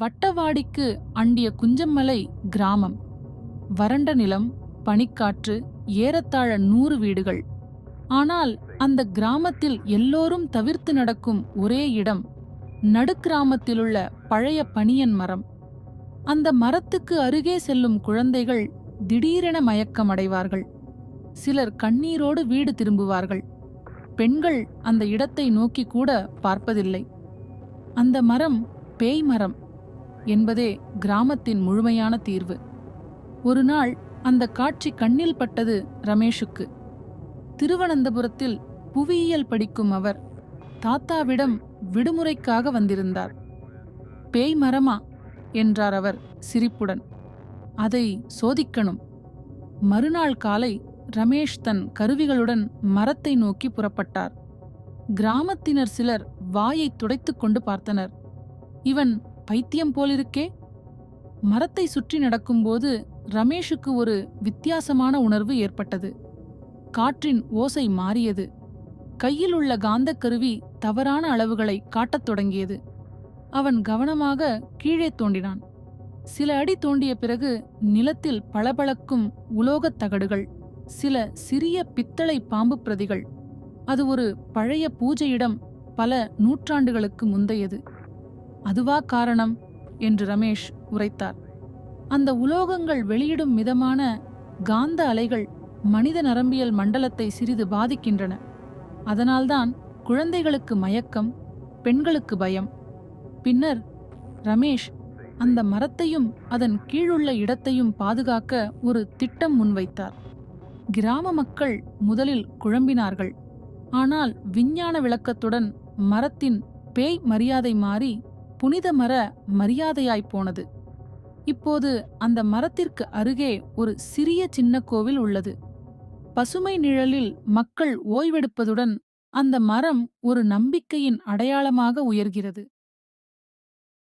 வட்டவாடிக்கு அண்டிய குஞ்சம்மலை கிராமம். வறண்ட நிலம் பனிக்காற்று ஏறத்தாழ நூறு வீடுகள். ஆனால் அந்த கிராமத்தில் எல்லோரும் தவிர்த்து நடக்கும் ஒரே இடம் நடுக்கிராமத்திலுள்ள பழைய பனியன் மரம். அந்த மரத்துக்கு அருகே செல்லும் குழந்தைகள் திடீரென மயக்கமடைவார்கள். சிலர் கண்ணீரோடு வீடு திரும்புவார்கள். பெண்கள் அந்த இடத்தை நோக்கி கூட பார்ப்பதில்லை. அந்த மரம் பேய் மரம். என்பதே கிராமத்தின் முழுமையான தீர்வு. ஒரு நாள் அந்த காட்சி கண்ணில் பட்டது ரமேஷுக்கு. திருவனந்தபுரத்தில் புவியியல் படிக்கும் அவர் தாத்தாவிடம் விடுமுறைக்காக வந்திருந்தார். பேய் மரமா? என்றார் அவர் சிரிப்புடன். அதை சோதிக்கணும். மறுநாள் காலை ரமேஷ் தன் கருவிகளுடன் மரத்தை நோக்கி புறப்பட்டார். கிராமத்தினர் சிலர் வாயை துடைத்துக்கொண்டு பார்த்தனர். இவன் பைத்தியம் போலிருக்கே மரத்தை சுற்றி நடக்கும்போது ரமேஷுக்கு ஒரு வித்தியாசமான உணர்வு ஏற்பட்டது. காற்றின் ஓசை மாறியது. கையில் உள்ள காந்தக் கருவி தவறான அளவுகளை காட்டத் தொடங்கியது. அவன் கவனமாக கீழே தோண்டினான். சில அடி தோண்டிய பிறகு நிலத்தில் பளபளக்கும் உலோகத் தகடுகள் சில சிறிய பித்தளை பாம்பு பிரதிகள் அது ஒரு பழைய பூஜையிடம் பல நூற்றாண்டுகளுக்கு முந்தையது. அதுவா காரணம்? என்று ரமேஷ் உரைத்தார். அந்த உலோகங்கள் வெளியிடும் மிதமான காந்த அலைகள் மனித நரம்பியல் மண்டலத்தை சிறிது பாதிக்கின்றன. அதனால்தான் குழந்தைகளுக்கு மயக்கம் பெண்களுக்கு பயம். பின்னர் ரமேஷ் அந்த மரத்தையும் அதன் கீழுள்ள இடத்தையும் பாதுகாக்க ஒரு திட்டம் முன்வைத்தார். கிராம மக்கள் முதலில் குழம்பினார்கள். ஆனால் விஞ்ஞான விளக்கத்துடன் மரத்தின் பேய் மரியாதை மாறி புனித மர மரியாதையாய்ப் போனது. இப்போது அந்த மரத்திற்கு அருகே ஒரு சிறிய சின்ன கோவில் உள்ளது. பசுமை நிழலில் மக்கள் ஓய்வெடுப்பதுடன் அந்த மரம் ஒரு நம்பிக்கையின் அடையாளமாக உயர்கிறது.